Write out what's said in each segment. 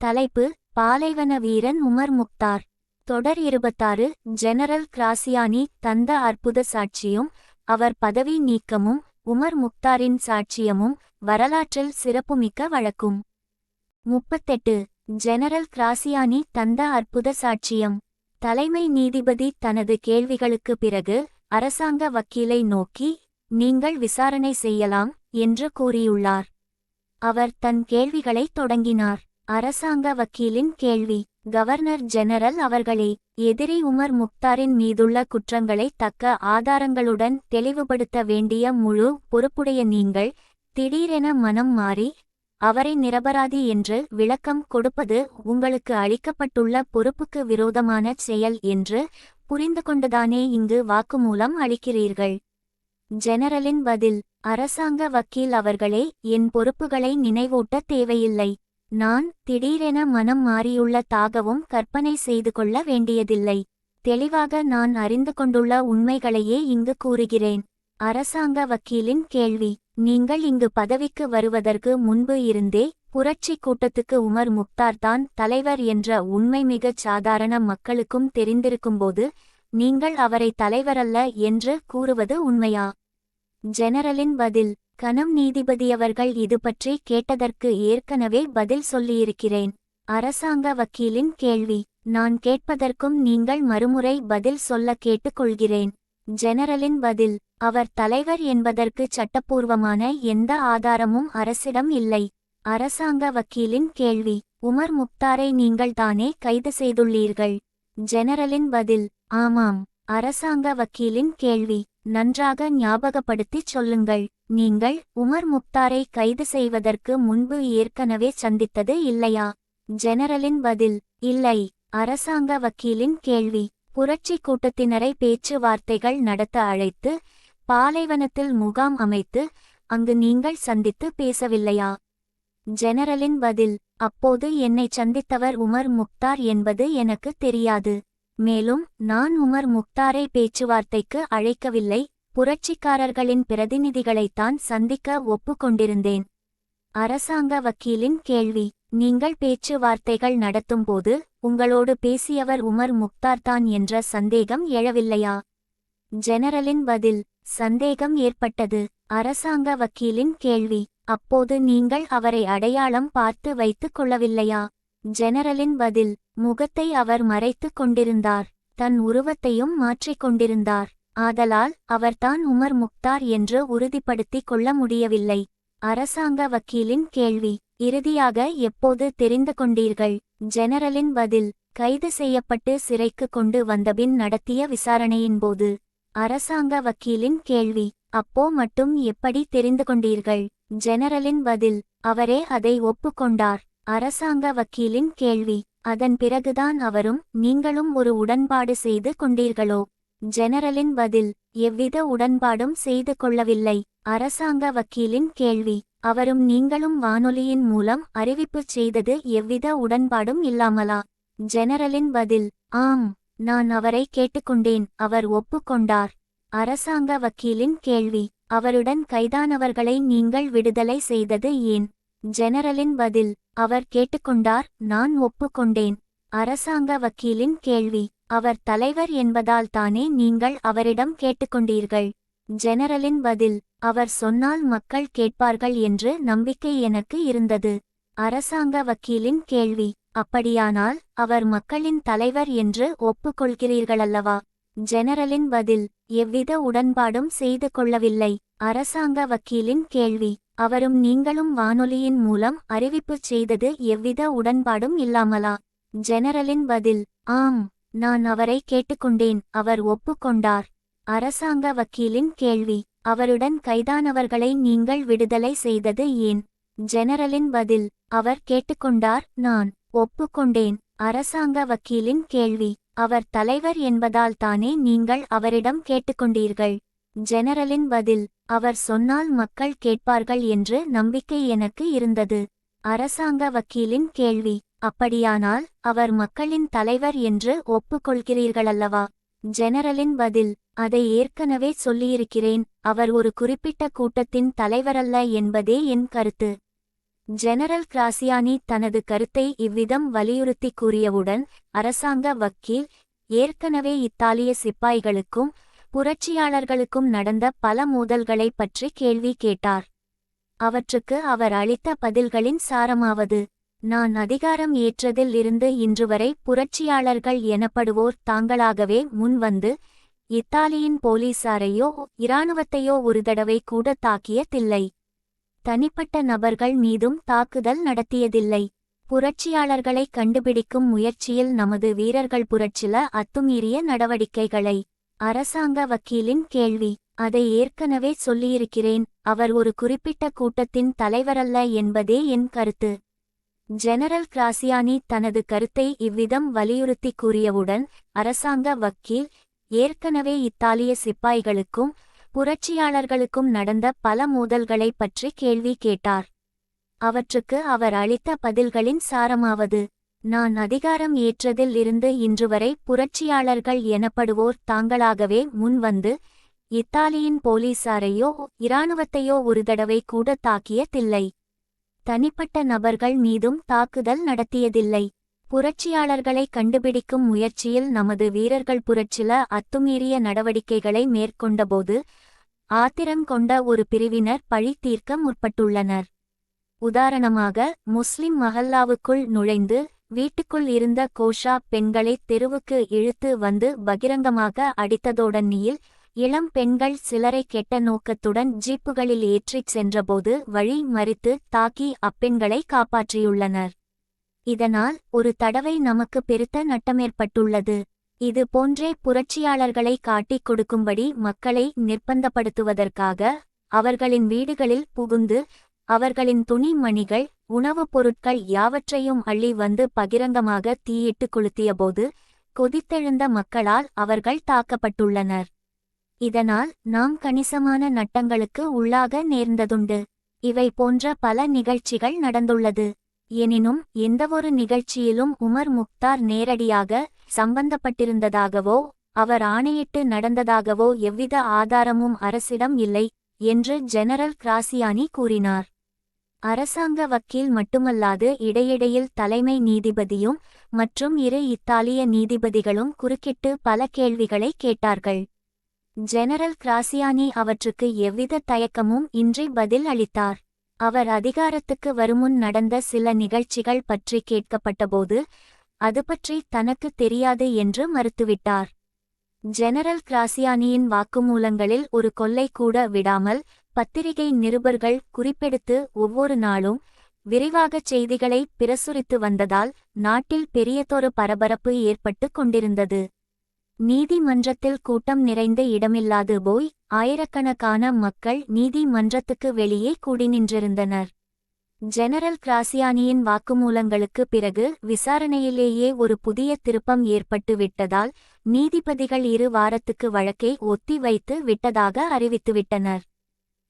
தலைப்பு பாலைவன வீரன் உமர் முக்தார். தொடர் இருபத்தாறு ஜெனரல் கிராசியானி தந்த அற்புத சாட்சியும் அவர் பதவி நீக்கமும் உமர் முக்தாரின் சாட்சியமும் வரலாற்றில் சிறப்புமிக்க வழக்கும். முப்பத்தெட்டு ஜெனரல் கிராசியானி தந்த அற்புத சாட்சியம். தலைமை நீதிபதி தனது கேள்விகளுக்கு பிறகு அரசாங்க வக்கீலை நோக்கி நீங்கள் விசாரணை செய்யலாம் என்று கூறியுள்ளார். அவர் தன் கேள்விகளை தொடங்கினார். அரசாங்க வக்கீலின் கேள்வி. கவர்னர் ஜெனரல் அவர்களே எதிரி உமர் முக்தாரின் மீதுள்ள குற்றங்களை தக்க ஆதாரங்களுடன் தெளிவுபடுத்த வேண்டிய முழு பொறுப்புடைய நீங்கள் திடீரென மனம் மாறி அவரை நிரபராதி என்று விளக்கம் கொடுப்பது உங்களுக்கு அளிக்கப்பட்டுள்ள பொறுப்புக்கு விரோதமான செயல் என்று புரிந்து கொண்டுதானே இங்கு வாக்குமூலம் அளிக்கிறீர்கள்? ஜெனரலின் பதில் அரசாங்க வக்கீல் அவர்களே என் பொறுப்புகளை நினைவூட்ட தேவையில்லை. நான் திடீரென மனம் மாறியுள்ள தாகவும் கற்பனை செய்து கொள்ள வேண்டியதில்லை. தெளிவாக நான் அறிந்து கொண்டுள்ள உண்மைகளையே இங்கு கூறுகிறேன். அரசாங்க வக்கீலின் கேள்வி. நீங்கள் இங்கு பதவிக்கு வருவதற்கு முன்பு இருந்தே புரட்சி கூட்டத்துக்கு உமர் முக்தார் தான் தலைவர் என்ற உண்மை மிகச் சாதாரண மக்களுக்கும் தெரிந்திருக்கும்போது நீங்கள் அவரை தலைவரல்ல என்று கூறுவது உண்மையா? ஜெனரலின் பதில் கனம் நீதிபதியவர்கள் இது பற்றி கேட்டதற்கு ஏற்கனவே பதில் சொல்லியிருக்கிறேன். அரசாங்க வக்கீலின் கேள்வி நான் கேட்பதற்கும் நீங்கள் மறுமுறை பதில் சொல்ல கேட்டுக்கொள்கிறேன் ஜெனரலின் பதில் அவர் தலைவர் என்பதற்கு சட்டப்பூர்வமான எந்த ஆதாரமும் அரசிடம் இல்லை அரசாங்க வக்கீலின் கேள்வி உமர் முக்தாரை நீங்கள் தானே கைது செய்துள்ளீர்கள் ஜெனரலின் பதில் ஆமாம். அரசாங்க வக்கீலின் கேள்வி. நன்றாக ஞாபகப்படுத்திச் சொல்லுங்கள். நீங்கள் உமர் முக்தாரை கைது செய்வதற்கு முன்பு ஏற்கனவே சந்தித்தது இல்லையா? ஜெனரலின் பதில் இல்லை. அரசாங்க வக்கீலின் கேள்வி. புரட்சி கூட்டத்தினரை பேச்சுவார்த்தைகள் நடத்த அழைத்து பாலைவனத்தில் முகாம் அமைத்து அங்கு நீங்கள் சந்தித்து பேசவில்லையா? ஜெனரலின் பதில் அப்போது என்னை சந்தித்தவர் உமர் முக்தார் என்பது எனக்கு தெரியாது. மேலும் நான் உமர் முக்தாரை பேச்சுவார்த்தைக்கு அழைக்கவில்லை புரட்சிக்காரர்களின் பிரதிநிதிகளைத்தான் சந்திக்க ஒப்புக்கொண்டிருந்தேன். அரசாங்க வக்கீலின் கேள்வி நீங்கள் பேச்சுவார்த்தைகள் நடத்தும்போது உங்களோடு பேசியவர் உமர் முக்தார்தான் என்ற சந்தேகம் எழவில்லையா? ஜெனரலின் பதில் சந்தேகம் ஏற்பட்டது அரசாங்க வக்கீலின் கேள்வி. அப்போது நீங்கள் அவரை அடையாளம் பார்த்து வைத்துக் கொள்ளவில்லையா? ஜெனரலின் பதில் முகத்தை அவர் மறைத்துக் கொண்டிருந்தார். தன் உருவத்தையும் மாற்றிக் கொண்டிருந்தார். ஆதலால் அவர்தான் உமர் முக்தார் என்று உறுதிப்படுத்திக் கொள்ள முடியவில்லை. அரசாங்க வக்கீலின் கேள்வி இறுதியாக எப்போது தெரிந்து கொண்டீர்கள்? ஜெனரலின் பதில் கைது செய்யப்பட்டு சிறைக்கு கொண்டு வந்தபின் நடத்திய விசாரணையின்போது அரசாங்க வக்கீலின் கேள்வி அப்போ மட்டும் எப்படி தெரிந்து கொண்டீர்கள்? ஜெனரலின் பதில் அவரே அதை ஒப்புக்கொண்டார். அரசாங்க வக்கீலின் கேள்வி. அதன் பிறகுதான் அவரும் நீங்களும் ஒரு உடன்பாடு செய்து கொண்டீர்களோ? ஜெனரலின் பதில் எவ்வித உடன்பாடும் செய்து கொள்ளவில்லை. அரசாங்க வக்கீலின் கேள்வி அவரும் நீங்களும் வானொலியின் மூலம் அறிவிப்பு செய்தது எவ்வித உடன்பாடும் இல்லாமலா? ஜெனரலின் பதில் ஆம் நான் அவரை கேட்டுக்கொண்டேன் அவர் ஒப்புக்கொண்டார். அரசாங்க வக்கீலின் கேள்வி அவருடன் கைதானவர்களை நீங்கள் விடுதலை செய்தது ஏன்? ஜெனரலின் பதில் அவர் கேட்டுக்கொண்டார் நான் ஒப்புக்கொண்டேன். அரசாங்க வக்கீலின் கேள்வி. அவர் தலைவர் என்பதால் தானே நீங்கள் அவரிடம் கேட்டுக்கொண்டீர்கள்? ஜெனரலின் பதில். அவர் சொன்னால் மக்கள் கேட்பார்கள் என்று நம்பிக்கை எனக்கு இருந்தது. அரசாங்க வக்கீலின் கேள்வி. அப்படியானால் அவர் மக்களின் தலைவர் என்று ஒப்புக்கொள்கிறீர்களல்லவா? ஜெனரலின் பதில். எவ்வித உடன்பாடும் செய்து கொள்ளவில்லை. அரசாங்க வக்கீலின் கேள்வி. அவரும் நீங்களும் வானொலியின் மூலம் அறிவிப்பு செய்தது எவ்வித உடன்பாடும் இல்லாமலா? ஜெனரலின் பதில் ஆம் நான் அவரை கேட்டுக்கொண்டேன் அவர் ஒப்புக்கொண்டார். அரசாங்க வக்கீலின் கேள்வி அவருடன் கைதானவர்களை நீங்கள் விடுதலை செய்தது ஏன்? ஜெனரலின் பதில் அவர் கேட்டுக்கொண்டார் நான் ஒப்புக்கொண்டேன். அரசாங்க வக்கீலின் கேள்வி அவர் தலைவர் என்பதால் தானே நீங்கள் அவரிடம் கேட்டுக்கொண்டீர்கள்? ஜெனரலின் பதில் அவர் சொன்னால் மக்கள் கேட்பார்கள் என்று நம்பிக்கை எனக்கு இருந்தது. அரசாங்க வக்கீலின் கேள்வி அப்படியானால் அவர் மக்களின் தலைவர் என்று ஒப்புக்கொள்கிறீர்களல்லவா? ஜெனரலின் பதில் அதை ஏற்கனவே சொல்லியிருக்கிறேன் அவர் ஒரு குறிப்பிட்ட கூட்டத்தின் தலைவரல்ல என்பதே என் கருத்து. ஜெனரல் கிராசியானி தனது கருத்தை இவ்விதம் வலியுறுத்தி கூறியவுடன் அரசாங்க வக்கீல் ஏற்கனவே இத்தாலிய சிப்பாய்களுக்கும் புரட்சியாளர்களுக்கும் நடந்த பல மோதல்களைப் பற்றி கேள்வி கேட்டார். அவற்றுக்கு அவர் அளித்த பதில்களின் சாரமாவது நான் அதிகாரம் ஏற்றதில் இருந்து இன்றுவரை புரட்சியாளர்கள் எனப்படுவோர் தாங்களாகவே முன்வந்து இத்தாலியின் போலீசாரையோ இராணுவத்தையோ ஒரு தடவை கூட தாக்கியதில்லை. தனிப்பட்ட நபர்கள் மீதும் தாக்குதல் நடத்தியதில்லை. புரட்சியாளர்களை கண்டுபிடிக்கும் முயற்சியில் நமது வீரர்கள் புரட்சில அத்துமீறிய நடவடிக்கைகளை அரசாங்க வக்கீலின் கேள்வி. அதை ஏற்கனவே சொல்லியிருக்கிறேன். அவர் ஒரு குறிப்பிட்ட கூட்டத்தின் தலைவரல்ல என்பதே என் கருத்து. ஜெனரல் கிராசியானி தனது கருத்தை இவ்விதம் வலியுறுத்தி கூறியவுடன் அரசாங்க வக்கீல் ஏற்கனவே இத்தாலிய சிப்பாய்களுக்கும் புரட்சியாளர்களுக்கும் நடந்த பல மோதல்களைப் பற்றி கேள்வி கேட்டார். அவற்றுக்கு அவர் அளித்த பதில்களின் சாரமாவது. நான் அதிகாரம் ஏற்றதில் இருந்து இன்றுவரை புரட்சியாளர்கள் எனப்படுவோர் தாங்களாகவே முன்வந்து இத்தாலியின் போலீசாரையோ இராணுவத்தையோ ஒரு தடவை கூட தாக்கியதில்லை. தனிப்பட்ட நபர்கள் மீதும் தாக்குதல் நடத்தியதில்லை. புரட்சியாளர்களை கண்டுபிடிக்கும் முயற்சியில் நமது வீரர்கள் புரட்சில அத்துமீறிய நடவடிக்கைகளை மேற்கொண்டபோது ஆத்திரம் கொண்ட ஒரு பிரிவினர் பழி தீர்க்க முற்பட்டுள்ளனர். உதாரணமாக முஸ்லிம் மஹல்லாவுக்குள் நுழைந்து வீட்டுக்குள் இருந்த கோஷா பெண்களை தெருவுக்கு இழுத்து வந்து பகிரங்கமாக அடித்ததோடன்னியில் இளம் பெண்கள் சிலரை கெட்ட நோக்கத்துடன் ஜீப்புகளில் ஏற்றிச் சென்றபோது வழி மறித்து தாக்கி அப்பெண்களை காப்பாற்றியுள்ளனர். இதனால் ஒரு தடவை நமக்கு பெருத்த நட்டமேற்பட்டுள்ளது. இது போன்றே புரட்சியாளர்களை காட்டிக் கொடுக்கும்படி மக்களை நிர்பந்தப்படுத்துவதற்காக அவர்களின் வீடுகளில் புகுந்து அவர்களின் துணி மணிகள் உணவுப் பொருட்கள் யாவற்றையும் அள்ளி வந்து பகிரங்கமாக தீயிட்டு கொளுத்தியபோது கொதித்தெழுந்த மக்களால் அவர்கள் தாக்கப்பட்டுள்ளனர். இதனால் நாம் கணிசமான நட்டங்களுக்கு உள்ளாக நேர்ந்ததுண்டு. இவை போன்ற பல நிகழ்ச்சிகள் நடந்துள்ளது. எனினும் எந்தவொரு நிகழ்ச்சியிலும் உமர் முக்தார் நேரடியாக சம்பந்தப்பட்டிருந்ததாகவோ அவர் ஆணையிட்டு நடந்ததாகவோ எவ்வித ஆதாரமும் அரசிடம் இல்லை என்று ஜெனரல் கிராசியானி கூறினார். அரசாங்க வக்கீல் மட்டுமல்லாது இடையிடையில் தலைமை நீதிபதியும் மற்றும் இரு இத்தாலிய நீதிபதிகளும் குறுக்கிட்டு பல கேள்விகளை கேட்டார்கள். ஜெனரல் கிராசியானி அவற்றுக்கு எவ்வித தயக்கமும் இன்றி பதில் அளித்தார். அவர் அதிகாரத்துக்கு வருமுன் நடந்த சில நிகழ்ச்சிகள் பற்றி கேட்கப்பட்டபோது அது பற்றி தனக்கு தெரியாது என்று மறுத்துவிட்டார். ஜெனரல் கிராசியானியின் வாக்குமூலங்களில் ஒரு கொல்லை கூட விடாமல் பத்திரிகை நிருபர்கள் குறிப்பெடுத்து ஒவ்வொரு நாளும் விரைவாகச் செய்திகளை பிரசுரித்து வந்ததால் நாட்டில் பெரியதொரு பரபரப்பு ஏற்பட்டு கொண்டிருந்தது. நீதிமன்றத்தில் கூட்டம் நிறைந்த இடமில்லாது போய் ஆயிரக்கணக்கான மக்கள் நீதிமன்றத்துக்கு வெளியே கூடி நின்றிருந்தனர் ஜெனரல் கிராசியானியின் வாக்குமூலங்களுக்கு பிறகு விசாரணையிலேயே ஒரு புதிய திருப்பம் ஏற்பட்டு விட்டதால் நீதிபதிகள் இரு வாரத்துக்கு வழக்கை ஒத்தி வைத்து விட்டதாக அறிவித்துவிட்டனர்.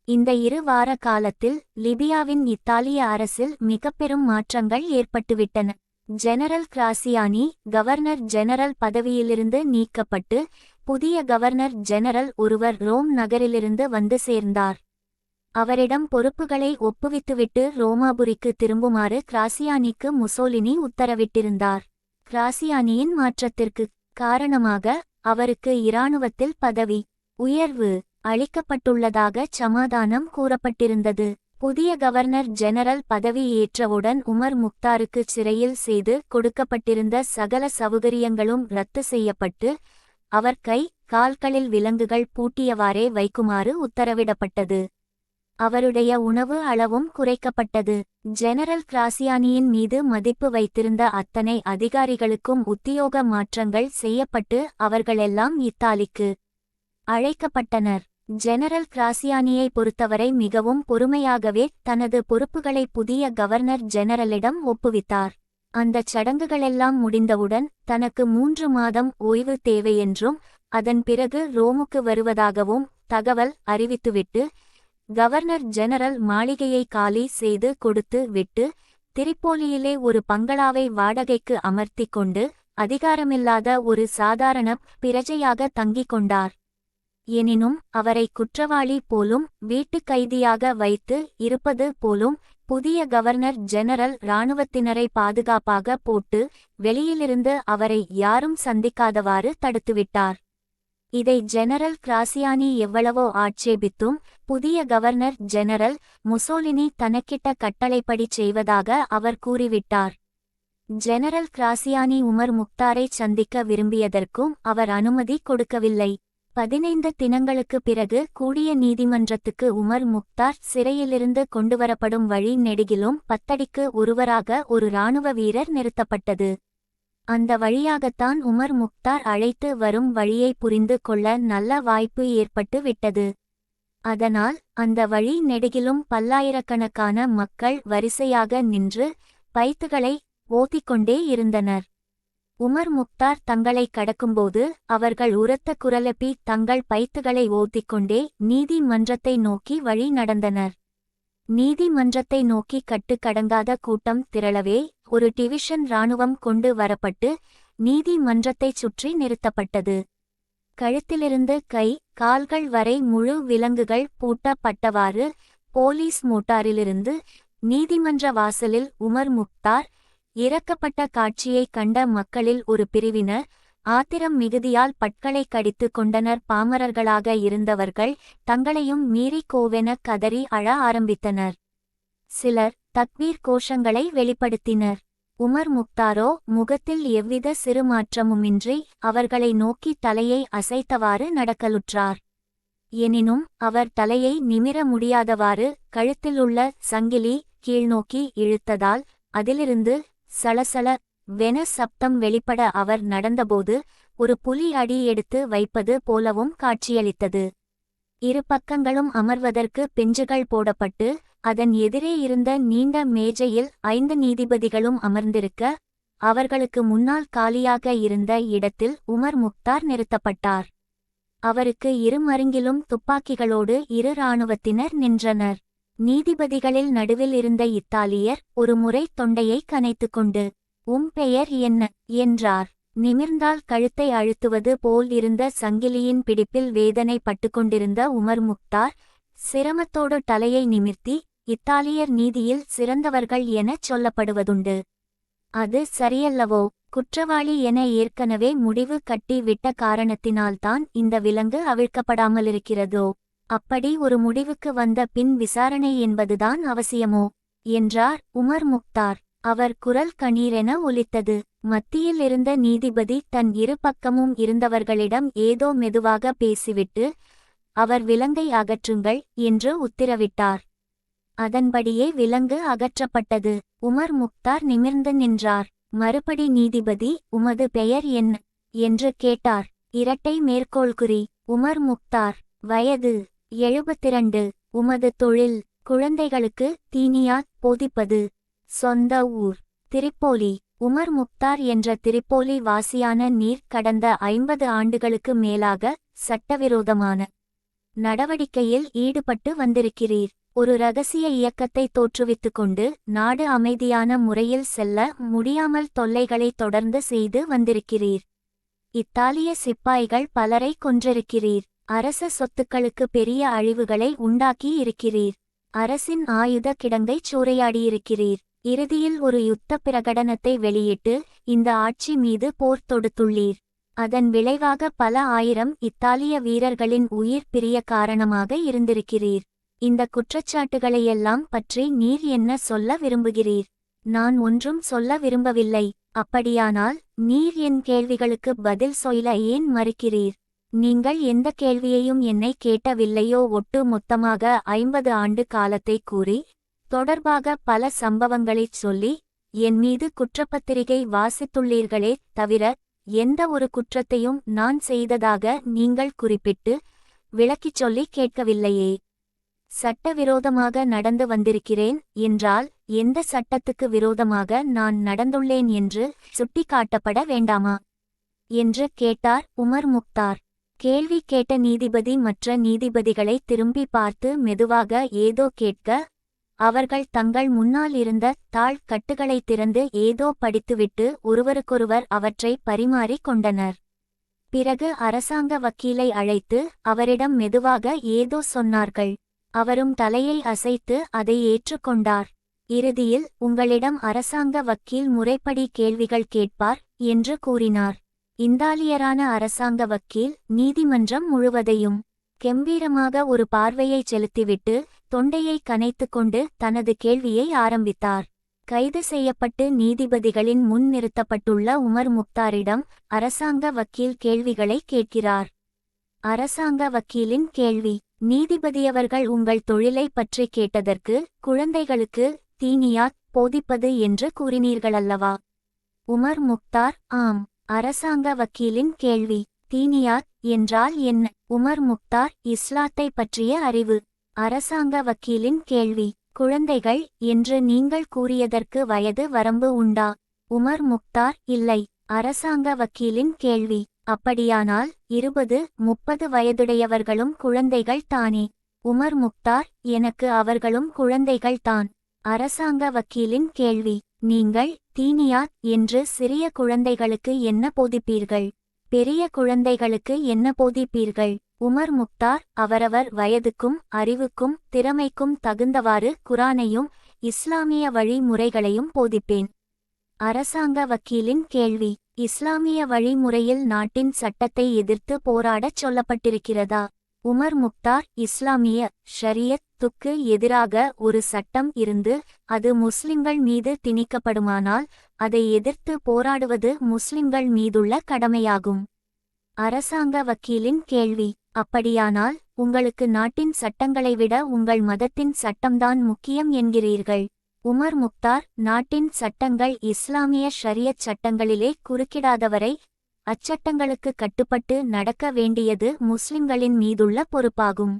இந்த இரு வார காலத்தில் லிபியாவின் இத்தாலிய அரசில் மிகப்பெரும் மாற்றங்கள் ஏற்பட்டுவிட்டன. ஜெனரல் கிராசியானி கவர்னர் ஜெனரல் பதவியிலிருந்து நீக்கப்பட்டு புதிய கவர்னர் ஜெனரல் ஒருவர் ரோம் நகரிலிருந்து வந்து சேர்ந்தார். அவரிடம் பொறுப்புகளை ஒப்புவித்துவிட்டு ரோமாபுரிக்கு திரும்புமாறு கிராசியானிக்கு முசோலினி உத்தரவிட்டிருந்தார். கிராசியானியின் மாற்றத்திற்கு காரணமாக அவருக்கு இராணுவத்தில் பதவி உயர்வு அளிக்கப்பட்டுள்ளதாக சமாதானம் கூறப்பட்டிருந்தது. புதிய கவர்னர் ஜெனரல் பதவி ஏற்றவுடன் உமர் முக்தாருக்கு சிறையில் செய்து கொடுக்கப்பட்டிருந்த சகல சௌகரியங்களும் ரத்து செய்யப்பட்டு அவர் கை கால்களில் விலங்குகள் பூட்டியவாறே வைக்குமாறு உத்தரவிடப்பட்டது. அவருடைய உணவு அளவும் குறைக்கப்பட்டது. ஜெனரல் கிராசியானியின் மீது மதிப்பு வைத்திருந்த அத்தனை அதிகாரிகளுக்கும் உத்தியோக மாற்றங்கள் செய்யப்பட்டு அவர்களெல்லாம் இத்தாலிக்கு அழைக்கப்பட்டனர். ஜெனரல் கிராசியானியை பொறுத்தவரை மிகவும் பொறுமையாகவே தனது பொறுப்புகளை புதிய கவர்னர் ஜெனரலிடம் ஒப்புவித்தார். அந்தச் சடங்குகளெல்லாம் முடிந்தவுடன் தனக்கு மூன்று மாதம் ஓய்வு தேவையென்றும் அதன் பிறகு ரோமுக்கு வருவதாகவும் தகவல் அறிவித்துவிட்டு கவர்னர் ஜெனரல் மாளிகையை காலி செய்து கொடுத்து விட்டு திரிப்போலியிலே ஒரு பங்களாவை வாடகைக்கு அமர்த்தி கொண்டு அதிகாரமில்லாத ஒரு சாதாரண பிரஜையாக தங்கிக் கொண்டார். எனினும் அவரை குற்றவாளி போலும் வீட்டுக் கைதியாக வைத்து இருப்பது போலும் புதிய கவர்னர் ஜெனரல் இராணுவத்தினரை பாதுகாப்பாக போட்டு வெளியிலிருந்து அவரை யாரும் சந்திக்காதவாறு தடுத்துவிட்டார். இதை ஜெனரல் கிராசியானி எவ்வளவோ ஆட்சேபித்தும் புதிய கவர்னர் ஜெனரல் முசோலினி தனக்கிட்ட கட்டளைப்படி செய்வதாக அவர் கூறிவிட்டார். ஜெனரல் கிராசியானி உமர் முக்தாரை சந்திக்க விரும்பியதற்கும் அவர் அனுமதி கொடுக்கவில்லை. பதினைந்து தினங்களுக்கு பிறகு கூடிய நீதிமன்றத்துக்கு உமர் முக்தார் சிறையிலிருந்து கொண்டுவரப்படும் வழி நெடுகிலும் பத்தடிக்கு ஒருவராக ஒரு இராணுவ வீரர் நிறுத்தப்பட்டது. அந்த வழியாகத்தான் உமர் முக்தார் அழைத்து வரும் வழியை புரிந்து கொள்ள நல்ல வாய்ப்பு ஏற்பட்டு விட்டது. அதனால் அந்த வழி நெடுகிலும் பல்லாயிரக்கணக்கான மக்கள் வரிசையாக நின்று பைத்துகளை ஓத்திக்கொண்டே இருந்தனர். உமர் முக்தார் தங்களை கடக்கும்போது அவர்கள் உரத்த குரலப்பி தங்கள் பைத்துகளை ஓத்திக்கொண்டே நீதிமன்றத்தை நோக்கி வழி நடந்தனர். நீதிமன்றத்தை நோக்கி கட்டுக்கடங்காத கூட்டம் திரளவே ஒரு டிவிஷன் இராணுவம் கொண்டு வரப்பட்டு நீதிமன்றத்தைச் சுற்றி நிறுத்தப்பட்டது. கழுத்திலிருந்து கை கால்கள் வரை முழு விலங்குகள் பூட்டப்பட்டவாறு போலீஸ் மோட்டாரிலிருந்து நீதிமன்ற வாசலில் உமர் முக்தார் இறக்கப்பட்ட காட்சியைக் கண்ட மக்களில் ஒரு பிரிவினர் ஆத்திரம் மிகுதியால் பட்களை கடித்து கொண்டனர். பாமரர்களாக இருந்தவர்கள் தங்களையும் மீறி கோவென கதறி அழ ஆரம்பித்தனர். சிலர் தக்வீர் கோஷங்களை வெளிப்படுத்தினர். உமர் முக்தாரோ முகத்தில் எவ்வித சிறுமாற்றமுமின்றி அவர்களை நோக்கி தலையை அசைத்தவாறு நடக்கலுற்றார். எனினும் அவர் தலையை நிமிர முடியாதவாறு கழுத்திலுள்ள சங்கிலி கீழ்நோக்கி இழுத்ததால் அதிலிருந்து சலசல வென சப்தம் வெளிப்பட அவர் நடந்தபோது ஒரு புலி அடி எடுத்து வைப்பது போலவும் காட்சியளித்தது. இரு பக்கங்களும் அமர்வதற்கு பெஞ்சுகள் போடப்பட்டு அதன் எதிரே இருந்த நீண்ட மேஜையில் ஐந்து நீதிபதிகளும் அமர்ந்திருக்க அவர்களுக்கு முன்னால் காலியாக இருந்த இடத்தில் உமர் முக்தார் நிறுத்தப்பட்டார். அவருக்கு இருமருங்கிலும் துப்பாக்கிகளோடு இரு இராணுவத்தினர் நின்றனர். நீதிபதிகளில் நடுவில் இருந்த இத்தாலியர் ஒருமுறை தொண்டையை கனைத்துக்கொண்டு உம் பெயர் என்ன என்றார். நிமிர்ந்தால் கழுத்தை அழுத்துவது போல் இருந்த சங்கிலியின் பிடிப்பில் வேதனை பட்டுக்கொண்டிருந்த உமர் முக்தார் சிரமத்தோடு தலையை நிமிர்த்தி இத்தாலியர் நீதியில் சிறந்தவர்கள் எனச் சொல்லப்படுவதுண்டு. அது சரியல்லவோ? குற்றவாளி என ஏற்கனவே முடிவு கட்டி விட்ட காரணத்தினால்தான் இந்த விலங்கு அவிழ்க்கப்படாமலிருக்கிறதோ? அப்படி ஒரு முடிவுக்கு வந்த பின் விசாரணை என்பதுதான் அவசியமோ? என்றார் உமர் முக்தார். அவர் குரல் கணீரென ஒலித்தது. மத்தியில் இருந்த நீதிபதி தன் இரு பக்கமும் இருந்தவர்களிடம் ஏதோ மெதுவாக பேசிவிட்டு அவர் விலங்கை அகற்றுங்கள் என்று உத்தரவிட்டார். அதன்படியே விலங்கு அகற்றப்பட்டது. உமர் முக்தார் நிமிர்ந்து நின்றார். மறுபடி நீதிபதி உமது பெயர் என்ன? என்று கேட்டார். இரட்டை மேற்கோள்குறி. உமர் முக்தார். வயது? எழுபத்திரண்டு. உமது தொழில் குழந்தைகளுக்கு தீனியார் போதிப்பது. சொந்த ஊர். திரிப்போலி. உமர் முக்தார் என்ற திரிப்போலி வாசியான நீர் கடந்த ஐம்பது ஆண்டுகளுக்கு மேலாக சட்டவிரோதமான நடவடிக்கையில் ஈடுபட்டு வந்திருக்கிறீர். ஒரு ரகசிய இயக்கத்தை தோற்றுவித்துக் கொண்டு நாடு அமைதியான முறையில் செல்ல முடியாமல் தொல்லைகளை தொடர்ந்து செய்து வந்திருக்கிறீர். இத்தாலிய சிப்பாய்கள் பலரை கொன்றிருக்கிறீர். அரச சொத்துக்களுக்கு பெரிய அழிவுகளை உண்டாக்கி இருக்கிறீர். அரசின் ஆயுத கிடங்கைச் சூறையாடியிருக்கிறீர் இறுதியில் ஒரு யுத்த பிரகடனத்தை வெளியிட்டு இந்த ஆட்சி மீது போர் தொடுத்துள்ளீர். அதன் விளைவாக பல ஆயிரம் இத்தாலிய வீரர்களின் உயிர் பிரிய காரணமாக இருந்திருக்கிறீர். இந்த குற்றச்சாட்டுகளையெல்லாம் பற்றி நீர் என்ன சொல்ல விரும்புகிறீர்? நான் ஒன்றும் சொல்ல விரும்பவில்லை. அப்படியானால் நீர் என் கேள்விகளுக்கு பதில் சொல்ல ஏன் மறுக்கிறீர்? நீங்கள் எந்த கேள்வியையும் என்னை கேட்டவில்லையோ ஒட்டு மொத்தமாக ஐம்பது ஆண்டு காலத்தை கூறி தொடர்பாக பல சம்பவங்களைச் சொல்லி என் மீது குற்றப்பத்திரிகை வாசித்துள்ளீர்களே தவிர எந்த ஒரு குற்றத்தையும் நான் செய்ததாக நீங்கள் குறிப்பிட்டு விளக்கிச் சொல்லி கேட்கவில்லையே. சட்டவிரோதமாக நடந்து வந்திருக்கிறேன் என்றால் எந்த சட்டத்துக்கு விரோதமாக நான் நடந்துள்ளேன் என்று சுட்டிக்காட்டப்பட வேண்டாமா? என்று கேட்டார் உமர் முக்தார். கேள்வி கேட்ட நீதிபதி மற்ற நீதிபதிகளை திரும்பி பார்த்து மெதுவாக ஏதோ கேட்க அவர்கள் தங்கள் முன்னால் இருந்த தாழ் கட்டுகளை திறந்து ஏதோ படித்துவிட்டு ஒருவருக்கொருவர் அவற்றை பரிமாறிக் கொண்டனர். பிறகு அரசாங்க வக்கீலை அழைத்து அவரிடம் மெதுவாக ஏதோ சொன்னார்கள். அவரும் தலையை அசைத்து அதை ஏற்றுக்கொண்டார் இறுதியில் உங்களிடம் அரசாங்க வக்கீல் முறைப்படி கேள்விகள் கேட்பார் என்று கூறினார். இந்தாலியரான அரசாங்க வக்கீல் நீதிமன்றம் முழுவதையும் கெம்பீரமாக ஒரு பார்வையை செலுத்திவிட்டு தொண்டையை கனைத்துக்கொண்டு தனது கேள்வியை ஆரம்பித்தார். கைது செய்யப்பட்டு நீதிபதிகளின் முன் நிறுத்தப்பட்டுள்ள உமர் முக்தாரிடம் அரசாங்க வக்கீல் கேள்விகளை கேட்கிறார். அரசாங்க வக்கீலின் கேள்வி நீதிபதியவர்கள் உங்கள் தொழிலை பற்றி கேட்டதற்கு குழந்தைகளுக்கு தீனியாத் போதிப்பது என்று கூறினீர்களல்லவா? உமர் முக்தார் ஆம். அரசாங்க வக்கீலின் கேள்வி தீனியார் என்றால் என்ன? உமர் முக்தார் இஸ்லாத்தை பற்றிய அறிவு. அரசாங்க வக்கீலின் கேள்வி குழந்தைகள் என்று நீங்கள் கூறியதற்கு வயது வரம்பு உண்டா? உமர் முக்தார் இல்லை. அரசாங்க வக்கீலின் கேள்வி அப்படியானால் இருபது முப்பது வயதுடையவர்களும் குழந்தைகள் தானே? உமர் முக்தார் எனக்கு அவர்களும் குழந்தைகள்தான் அரசாங்க வக்கீலின் கேள்வி நீங்கள் தீனியா என்று சிறிய குழந்தைகளுக்கு என்ன போதிப்பீர்கள்? பெரிய குழந்தைகளுக்கு என்ன போதிப்பீர்கள்? உமர் முக்தார் அவரவர் வயதுக்கும் அறிவுக்கும் திறமைக்கும் தகுந்தவாறு குரானையும் இஸ்லாமிய வழிமுறைகளையும் போதிப்பேன். அரசாங்க வக்கீலின் கேள்வி இஸ்லாமிய வழிமுறையில் நாட்டின் சட்டத்தை எதிர்த்து போராடச் சொல்லப்பட்டிருக்கிறதா? உமர் முக்தார் இஸ்லாமிய ஷரியத் துக்கு எதிராக ஒரு சட்டம் இருந்து அது முஸ்லிம்கள் மீது திணிக்கப்படுமானால் அதை எதிர்த்து போராடுவது முஸ்லிம்கள் மீதுள்ள கடமையாகும். அரசாங்க வக்கீலின் கேள்வி அப்படியானால் உங்களுக்கு நாட்டின் சட்டங்களை விட உங்கள் மதத்தின் சட்டம்தான் முக்கியம் என்கிறீர்கள். உமர் முக்தார் நாட்டின் சட்டங்கள் இஸ்லாமிய ஷரியத் சட்டங்களிலே குறுக்கிடாதவரை அச்சட்டங்களுக்கு கட்டுப்பட்டு நடக்க வேண்டியது முஸ்லிம்களின் மீதுள்ள பொறுப்பாகும்.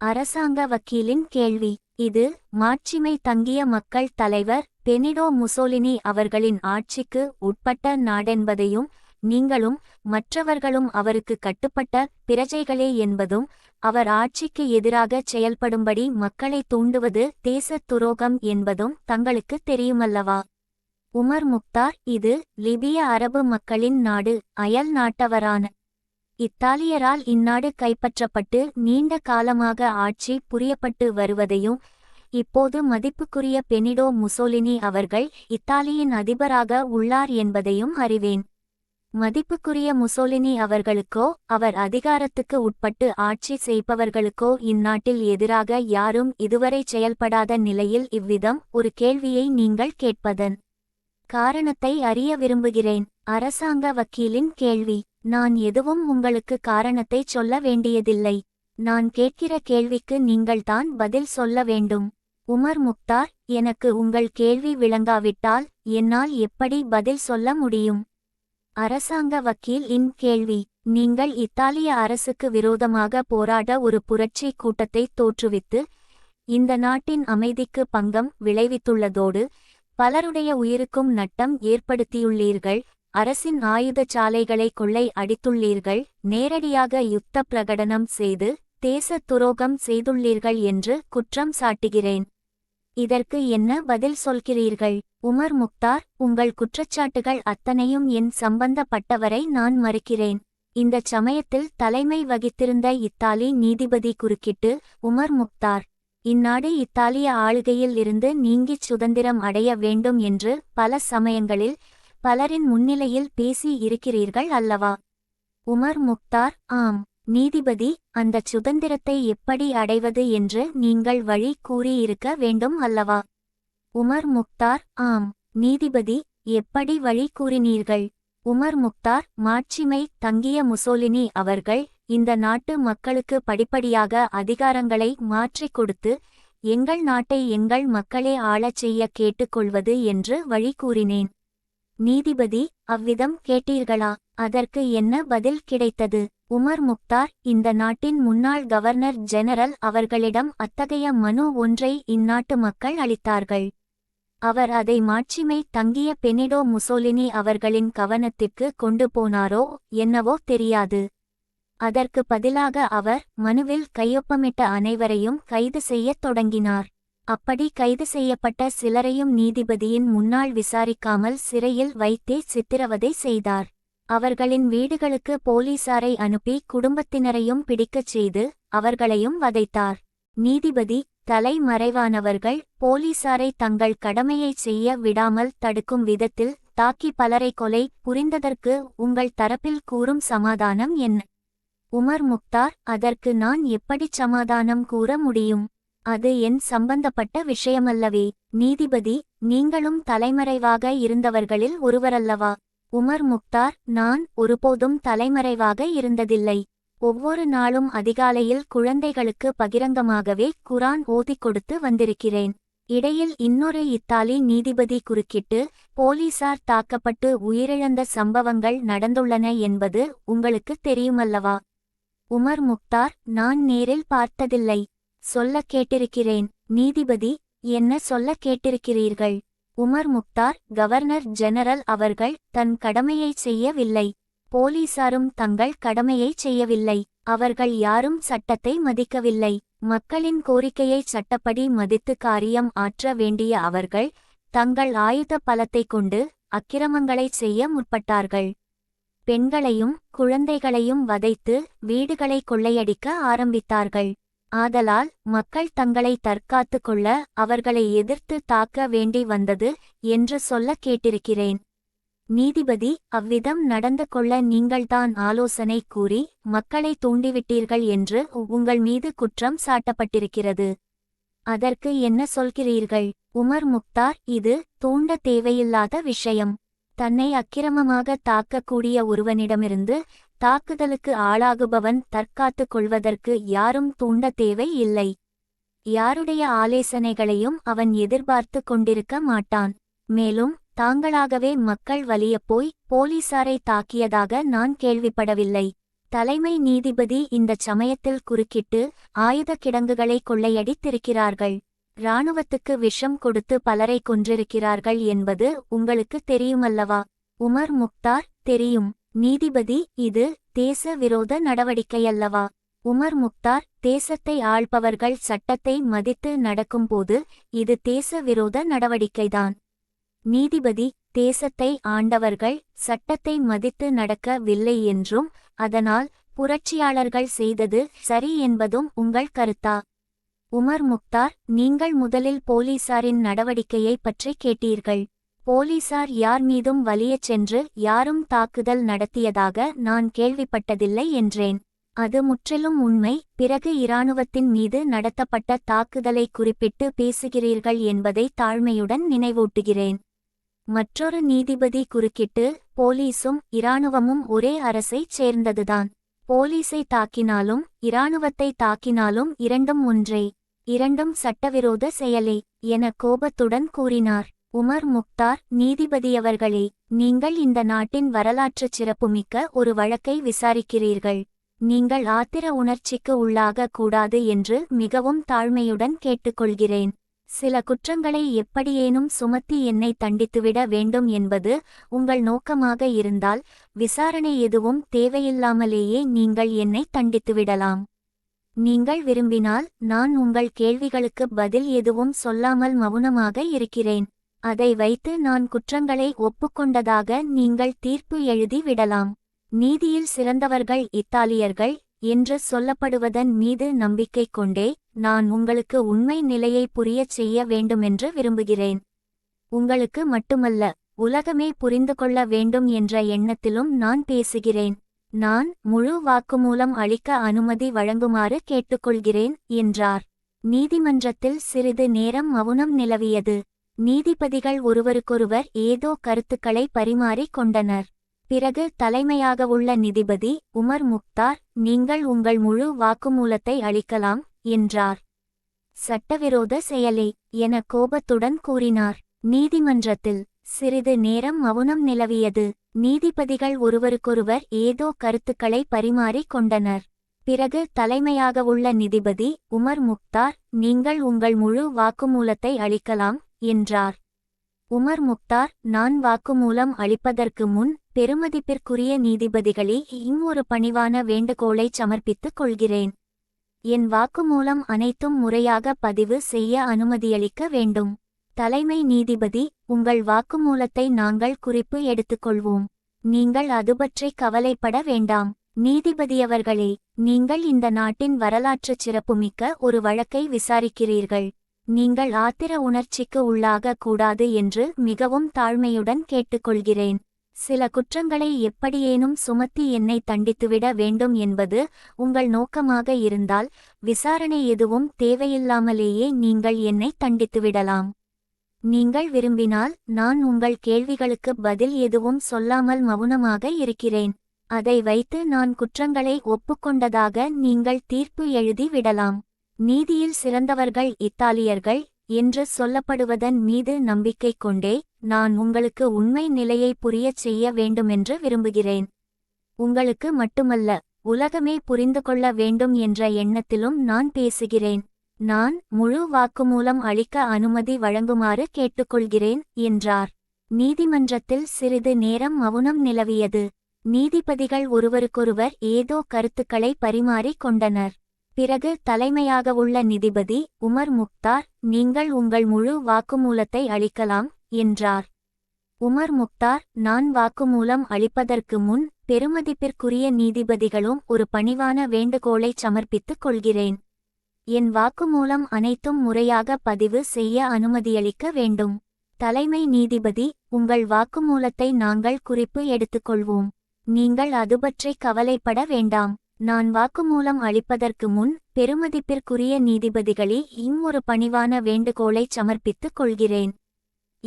அரசாங்க வக்கீலின் கேள்வி இது மாட்சிமை தங்கிய மக்கள் தலைவர் பெனிடோ முசோலினி அவர்களின் ஆட்சிக்கு உட்பட்ட நாடென்பதையும் நீங்களும் மற்றவர்களும் அவருக்கு கட்டுப்பட்ட பிரஜைகளே என்பதும் அவர் ஆட்சிக்கு எதிராக செயல்படும்படி மக்களை தூண்டுவது தேசத் துரோகம் என்பதும் தங்களுக்கு தெரியுமல்லவா? உமர் முக்தார் இது லிபிய அரபு மக்களின் நாடு அயல் நாட்டவரான இத்தாலியரால் இந்நாடு கைப்பற்றப்பட்டு நீண்ட காலமாக ஆட்சி புரியப்பட்டு வருவதையும் இப்போது மதிப்புக்குரிய பெனிடோ முசோலினி அவர்கள் இத்தாலியின் அதிபராக உள்ளார் என்பதையும் அறிவேன். மதிப்புக்குரிய முசோலினி அவர்களுக்கோ அவர் அதிகாரத்துக்கு உட்பட்டு ஆட்சி செய்பவர்களுக்கோ இந்நாட்டில் எதிராக யாரும் இதுவரை செயல்படாத நிலையில் இவ்விதம் ஒரு கேள்வியை நீங்கள் கேட்பதன் காரணத்தை அறிய விரும்புகிறேன். அரசாங்க வக்கீலின் கேள்வி நான் எதுவும் உங்களுக்கு காரணத்தை சொல்ல வேண்டியதில்லை. நான் கேட்கிற கேள்விக்கு நீங்கள்தான் பதில் சொல்ல வேண்டும். உமர் முக்தார் எனக்கு உங்கள் கேள்வி விளங்காவிட்டால் என்னால் எப்படி பதில் சொல்ல முடியும்? அரசாங்க வக்கீல் இன் கேள்வி நீங்கள் இத்தாலிய அரசுக்கு விரோதமாக போராட ஒரு புரட்சி கூட்டத்தை தோற்றுவித்து இந்த நாட்டின் அமைதிக்கு பங்கம் விளைவித்துள்ளதோடு பலருடைய உயிருக்கும் நட்டம் ஏற்படுத்தியுள்ளீர்கள். அரசின் ஆயுதச்சாலைகளை கொள்ளை அடித்துள்ளீர்கள். நேரடியாக யுத்த பிரகடனம் செய்து தேசத் துரோகம் செய்துள்ளீர்கள் என்று குற்றம் சாட்டுகிறேன். இதற்கு என்ன பதில் சொல்கிறீர்கள்? உமர் முக்தார் உங்கள் குற்றச்சாட்டுகள் அத்தனையும் என் சம்பந்தப்பட்டவரை நான் மறுக்கிறேன். இந்தச் சமயத்தில் தலைமை வகித்திருந்த இத்தாலி நீதிபதி குறுக்கிட்டு உமர் முக்தார் இந்நாடு இத்தாலிய ஆளுகையில் இருந்து நீங்கிச் சுதந்திரம் அடைய வேண்டும் என்று பல சமயங்களில் பலரின் முன்னிலையில் பேசி இருக்கிறீர்கள் அல்லவா? உமர் முக்தார் ஆம். நீதிபதி அந்தச் சுதந்திரத்தை எப்படி அடைவது என்று நீங்கள் வழி கூறியிருக்க வேண்டும் அல்லவா? உமர் முக்தார் ஆம். நீதிபதி எப்படி வழி கூறினீர்கள்? உமர் முக்தார் மாட்சிமை தங்கிய முசோலினி அவர்கள் இந்த நாட்டு மக்களுக்கு படிப்படியாக அதிகாரங்களை மாற்றிக் கொடுத்து எங்கள் நாட்டை எங்கள் மக்களே ஆளச் செய்ய கேட்டுக்கொள்வது என்று வழி கூறினேன். நீதிபதி அவ்விதம் கேட்டீர்களா? அதற்கு என்ன பதில் கிடைத்தது? உமர் முக்தார் இந்த நாட்டின் முன்னாள் கவர்னர் ஜெனரல் அவர்களிடம் அத்தகைய மனு ஒன்றை இந்நாட்டு மக்கள் அளித்தார்கள். அவர் அதை மாட்சிமை தங்கிய பெனிடோ முசோலினி அவர்களின் கவனத்திற்கு கொண்டு போனாரோ என்னவோ தெரியாது. அதற்கு பதிலாக அவர் மனுவில் கையொப்பமிட்ட அனைவரையும் கைது செய்யத் தொடங்கினார். அப்படி கைது செய்யப்பட்ட சிலரையும் நீதிபதியின் முன்னாள் விசாரிக்காமல் சிறையில் வைத்தே சித்திரவதை செய்தார். அவர்களின் வீடுகளுக்கு போலீசாரை அனுப்பி குடும்பத்தினரையும் பிடிக்கச் செய்து அவர்களையும் வதைத்தார். நீதிபதி தலைமறைவானவர்கள் போலீசாரை தங்கள் கடமையைச் செய்ய விடாமல் தடுக்கும் விதத்தில் தாக்கி பலரை கொலை புரிந்ததற்கு உங்கள் தரப்பில் கூறும் சமாதானம் என்ன? உமர் முக்தார் அதற்கு நான் எப்படிச் சமாதானம் கூற முடியும்? அது என் சம்பந்தப்பட்ட விஷயமல்லவே. நீதிபதி நீங்களும் தலைமறைவாக இருந்தவர்களில் ஒருவரல்லவா? உமர் முக்தார் நான் ஒருபோதும் தலைமறைவாக இருந்ததில்லை. ஒவ்வொரு நாளும் அதிகாலையில் குழந்தைகளுக்கு பகிரங்கமாகவே குரான் ஓதிக் கொடுத்து வந்திருக்கிறேன். இடையில் இன்னொரு இத்தாலி நீதிபதி குறுக்கிட்டு போலீசார் தாக்கப்பட்டு உயிரிழந்த சம்பவங்கள் நடந்துள்ளன என்பது உங்களுக்கு தெரியுமல்லவா? உமர் முக்தார் நான் நேரில் பார்த்ததில்லை. சொல்ல கேட்டிருக்கிறேன். நீதிபதி என்ன சொல்ல கேட்டிருக்கிறீர்கள்? உமர் முக்தார் கவர்னர் ஜெனரல் அவர்கள் தன் கடமையைச் செய்யவில்லை. போலீசாரும் தங்கள் கடமையைச் செய்யவில்லை. அவர்கள் யாரும் சட்டத்தை மதிக்கவில்லை. மக்களின் கோரிக்கையை சட்டப்படி மதித்து காரியம் ஆற்ற வேண்டிய அவர்கள் தங்கள் ஆயுத பலத்தை கொண்டு அக்கிரமங்களைச் செய்ய முற்பட்டார்கள். பெண்களையும் குழந்தைகளையும் வதைத்து வீடுகளை கொள்ளையடிக்க ஆரம்பித்தார்கள். ஆதலால் மக்கள் தங்களை தற்காத்து கொள்ள அவர்களை எதிர்த்து தாக்க வேண்டி வந்தது என்று சொல்ல கேட்டிருக்கிறேன். நீதிபதி அவ்விதம் நடந்து கொள்ள நீங்கள்தான் ஆலோசனை கூறி மக்களை தூண்டிவிட்டீர்கள் என்று உங்கள் மீது குற்றம் சாட்டப்பட்டிருக்கிறது. அதற்கு என்ன சொல்கிறீர்கள்? உமர் முக்தார் இது தூண்ட தேவையில்லாத விஷயம். தன்னை அக்கிரமமாக தாக்கக்கூடிய ஒருவனிடமிருந்து தாக்குதலுக்கு ஆளாகுபவன் தற்காத்துக் கொள்வதற்கு யாரும் தூண்ட தேவை இல்லை. யாருடைய ஆலோசனைகளையும் அவன் எதிர்பார்த்து கொண்டிருக்க மாட்டான். மேலும் தாங்களாகவே மக்கள் வலியப் போய் போலீசாரை தாக்கியதாக நான் கேள்விப்படவில்லை. தலைமை நீதிபதி இந்தச் சமயத்தில் குறுக்கிட்டு ஆயுத கிடங்குகளை கொள்ளையடித்திருக்கிறார்கள். இராணுவத்துக்கு விஷம் கொடுத்து பலரை கொன்றிருக்கிறார்கள் என்பது உங்களுக்கு தெரியுமல்லவா? உமர் முக்தார் தெரியும். நீதிபதி இது தேச விரோத நடவடிக்கையல்லவா? உமர் முக்தார் தேசத்தை ஆள்பவர்கள் சட்டத்தை மதித்து நடக்கும்போது இது தேச விரோத நடவடிக்கைதான். நீதிபதி தேசத்தை ஆண்டவர்கள் சட்டத்தை மதித்து நடக்கவில்லை என்றும் அதனால் புரட்சியாளர்கள் செய்தது சரி என்பதும் உங்கள் கருத்தா? உமர் முக்தார் நீங்கள் முதலில் போலீசாரின் நடவடிக்கையை பற்றி கேட்டீர்கள். போலீசார் யார் மீதும் வலியச் சென்று யாரும் தாக்குதல் நடத்தியதாக நான் கேள்விப்பட்டதில்லை என்றேன். அது முற்றிலும் உண்மை. பிறகு இராணுவத்தின் மீது நடத்தப்பட்ட தாக்குதலை குறிப்பிட்டு பேசுகிறீர்கள் என்பதை தாழ்மையுடன் நினைவூட்டுகிறேன். மற்றொரு நீதிபதி குறுக்கிட்டு போலீசும் இராணுவமும் ஒரே அரசைச் சேர்ந்ததுதான். போலீஸை தாக்கினாலும் இராணுவத்தை தாக்கினாலும் இரண்டும் ஒன்றே. இரண்டும் சட்டவிரோத செயலே என கோபத்துடன் கூறினார். உமர் முக்தார் நீதிபதியவர்களே நீங்கள் இந்த நாட்டின் வரலாற்றுச் சிறப்புமிக்க ஒரு வழக்கை விசாரிக்கிறீர்கள். நீங்கள் ஆத்திர உணர்ச்சிக்கு உள்ளாக கூடாது என்று மிகவும் தாழ்மையுடன் கேட்டுக்கொள்கிறேன். சில குற்றங்களை எப்படியேனும் சுமத்தி என்னை தண்டித்துவிட வேண்டும் என்பது உங்கள் நோக்கமாக இருந்தால் விசாரணை எதுவும் தேவையில்லாமலேயே நீங்கள் என்னை தண்டித்துவிடலாம். நீங்கள் விரும்பினால் நான் உங்கள் கேள்விகளுக்கு பதில் எதுவும் சொல்லாமல் மௌனமாக இருக்கிறேன். அதை வைத்து நான் குற்றங்களை ஒப்புக்கொண்டதாக நீங்கள் தீர்ப்பு எழுதி விடலாம். நீதியில் சிறந்தவர்கள் இத்தாலியர்கள் என்று சொல்லப்படுவதன் மீது நம்பிக்கை கொண்டே நான் உங்களுக்கு உண்மை நிலையை புரியச் செய்ய வேண்டுமென்று விரும்புகிறேன். உங்களுக்கு மட்டுமல்ல உலகமே புரிந்து கொள்ள வேண்டும் என்ற எண்ணத்திலும் நான் பேசுகிறேன். நான் முழு வாக்குமூலம் அளிக்க அனுமதி வழங்குமாறு கேட்டுக்கொள்கிறேன் என்றார். நீதிமன்றத்தில் சிறிது நேரம் மவுனம் நிலவியது. நீதிபதிகள் ஒருவருக்கொருவர் ஏதோ கருத்துக்களை பரிமாறிக் கொண்டனர். பிறகு தலைமையாக உள்ள நீதிபதி உமர் முக்தார் நீங்கள் உங்கள் முழு வாக்குமூலத்தை அளிக்கலாம் என்றார். சட்டவிரோத செயலே என கோபத்துடன் கூறினார். நீதிமன்றத்தில் சிறிது நேரம் மௌனம் நிலவியது. நீதிபதிகள் ஒருவருக்கொருவர் ஏதோ கருத்துக்களை பரிமாறிக் கொண்டனர். பிறகு தலைமையாக உள்ள நீதிபதி உமர் முக்தார் நீங்கள் உங்கள் முழு வாக்குமூலத்தை அளிக்கலாம் என்றார். உமர் முக்தார் நான் வாக்குமூலம் அளிப்பதற்கு முன் பெருமதிப்பிற்குரிய நீதிபதிகளே இன்னொரு பணிவான வேண்டுகோளைச் சமர்ப்பித்துக் கொள்கிறேன். என் வாக்குமூலம் அனைத்தும் முறையாக பதிவு செய்ய அனுமதியளிக்க வேண்டும். தலைமை நீதிபதி உங்கள் வாக்குமூலத்தை நாங்கள் குறிப்பு எடுத்துக்கொள்வோம். நீங்கள் அதுபற்றி கவலைப்பட வேண்டாம். நீதிபதியவர்களே நீங்கள் இந்த நாட்டின் வரலாற்றுச் சிறப்புமிக்க ஒரு வழக்கை விசாரிக்கிறீர்கள். நீங்கள் ஆத்திர உணர்ச்சிக்கு உள்ளாக கூடாது என்று மிகவும் தாழ்மையுடன் கேட்டுக்கொள்கிறேன். சில குற்றங்களை எப்படியேனும் சுமத்தி என்னை தண்டித்துவிட வேண்டும் என்பது உங்கள் நோக்கமாக இருந்தால் விசாரணை எதுவும் தேவையில்லாமலேயே நீங்கள் என்னை தண்டித்துவிடலாம். நீங்கள் விரும்பினால் நான் உங்கள் கேள்விகளுக்கு பதில் எதுவும் சொல்லாமல் மௌனமாக இருக்கிறேன். அதை வைத்து நான் குற்றங்களை ஒப்புக்கொண்டதாக நீங்கள் தீர்ப்பு எழுதி விடலாம். நீதியில் சிறந்தவர்கள் இத்தாலியர்கள் என்று சொல்லப்படுவதன் மீது நம்பிக்கை கொண்டே நான் உங்களுக்கு உண்மை நிலையை புரியச் செய்ய வேண்டுமென்று விரும்புகிறேன். உங்களுக்கு மட்டுமல்ல உலகமே புரிந்து கொள்ள வேண்டும் என்ற எண்ணத்திலும் நான் பேசுகிறேன். நான் முழு வாக்குமூலம் அளிக்க அனுமதி வழங்குமாறு கேட்டுக்கொள்கிறேன் என்றார். நீதிமன்றத்தில் சிறிது நேரம் மவுனம் நிலவியது. நீதிபதிகள் ஒருவருக்கொருவர் ஏதோ கருத்துக்களை பரிமாறிக் கொண்டனர். பிறகு தலைமையாக உள்ள நீதிபதி உமர் முக்தார் நீங்கள் உங்கள் முழு வாக்குமூலத்தை அளிக்கலாம் என்றார். உமர் முக்தார் நான் வாக்குமூலம் அளிப்பதற்கு முன் பெருமதிப்பிற்குரிய நீதிபதிகளும் ஒரு பணிவான வேண்டுகோளை சமர்ப்பித்துக் கொள்கிறேன். என் வாக்குமூலம் அனைத்தும் முறையாக பதிவு செய்ய அனுமதியளிக்க வேண்டும். தலைமை நீதிபதி உங்கள் வாக்குமூலத்தை நாங்கள் குறிப்பு எடுத்துக்கொள்வோம். நீங்கள் அதுபற்றி கவலைப்பட வேண்டாம். நான் வாக்குமூலம் அளிப்பதற்கு முன் பெருமதிப்பிற்குரிய நீதிபதிகளே இம்மொரு பணிவான வேண்டுகோளை சமர்ப்பித்துக் கொள்கிறேன்.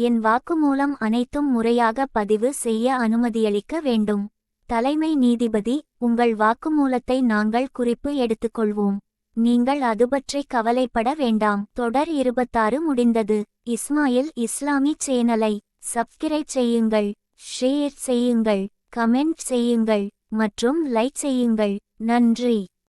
என் வாக்குமூலம் அனைத்தும் முறையாக பதிவு செய்ய அனுமதியளிக்க வேண்டும். தலைமை நீதிபதி உங்கள் வாக்குமூலத்தை நாங்கள் குறிப்பு எடுத்துக்கொள்வோம். நீங்கள் அதுபற்றி கவலைப்பட வேண்டாம். தொடர் இருபத்தாறு முடிந்தது. இஸ்மாயில் இஸ்லாமி சேனலை சப்ஸ்கிரைப் செய்யுங்கள் ஷேர் செய்யுங்கள் கமெண்ட் செய்யுங்கள் மற்றும் லைக் செய்யுங்கள். நன்றி.